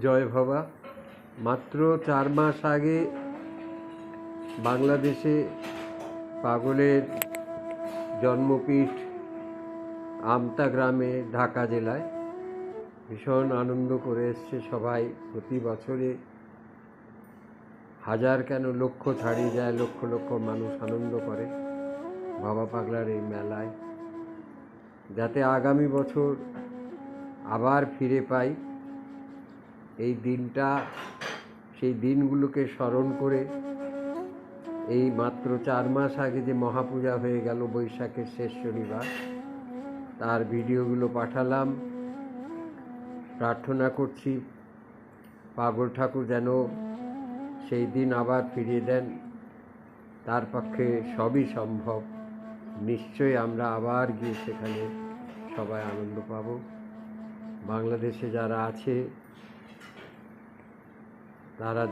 জয় ভবা। মাত্র চার মাস আগে বাংলাদেশে পাগলের জন্মপীঠ আমতা গ্রামে, ঢাকা জেলায় ভীষণ আনন্দ করে এসছে সবাই। প্রতি বছরে হাজার কেন লক্ষ ছাড়িয়ে যায়, লক্ষ লক্ষ মানুষ আনন্দ করে বাবা পাগলার এই মেলায়। যাতে আগামী বছর আবার ফিরে পাই এই দিনটা, সেই দিনগুলোকে স্মরণ করে এই মাত্র চার মাস আগে যে মহাপূজা হয়ে গেল বৈশাখের শেষ শনিবার, তার ভিডিওগুলো পাঠালাম। প্রার্থনা করছি পাগল ঠাকুর যেন সেই দিন আবার ফিরিয়ে দেন। তার পক্ষে সবই সম্ভব। নিশ্চয়ই আমরা আবার গিয়ে সেখানে সবাই আনন্দ পাব। বাংলাদেশে যারা আছে তারা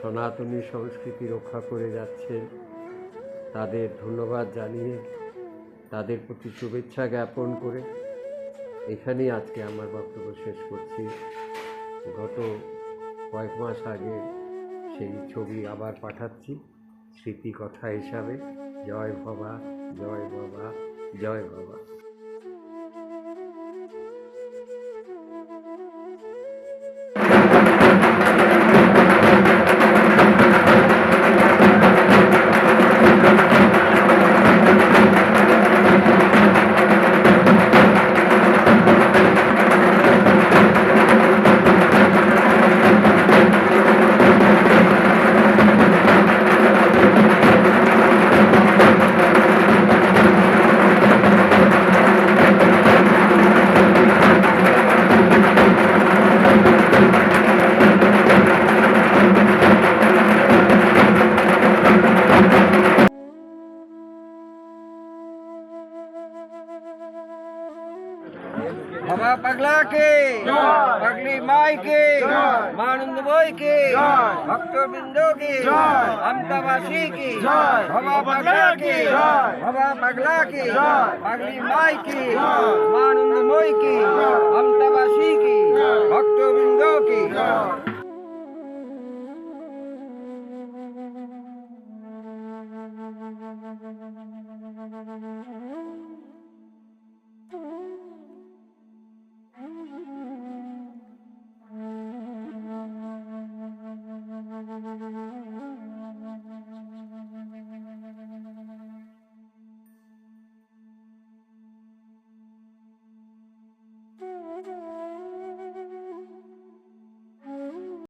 সনাতনী সংস্কৃতি রক্ষা করে যাচ্ছে। তাদের ধন্যবাদ জানিয়ে, তাদের প্রতি শুভেচ্ছা জ্ঞাপন করে এখানেই আজকে আমার বক্তব্য শেষ করছি। গত কয়েক মাস আগে সেই ছবি আবার পাঠাচ্ছি স্মৃতি কথা হিসাবে। জয় বাবা জয় বাবা জয় বাবা हमारा पगला के पगली माई के मानंद बोई के भक्त बिंदो के अमदावासी की हमारा पगला के हमारा पगला के पगली माई के मानंद मोई की अमदा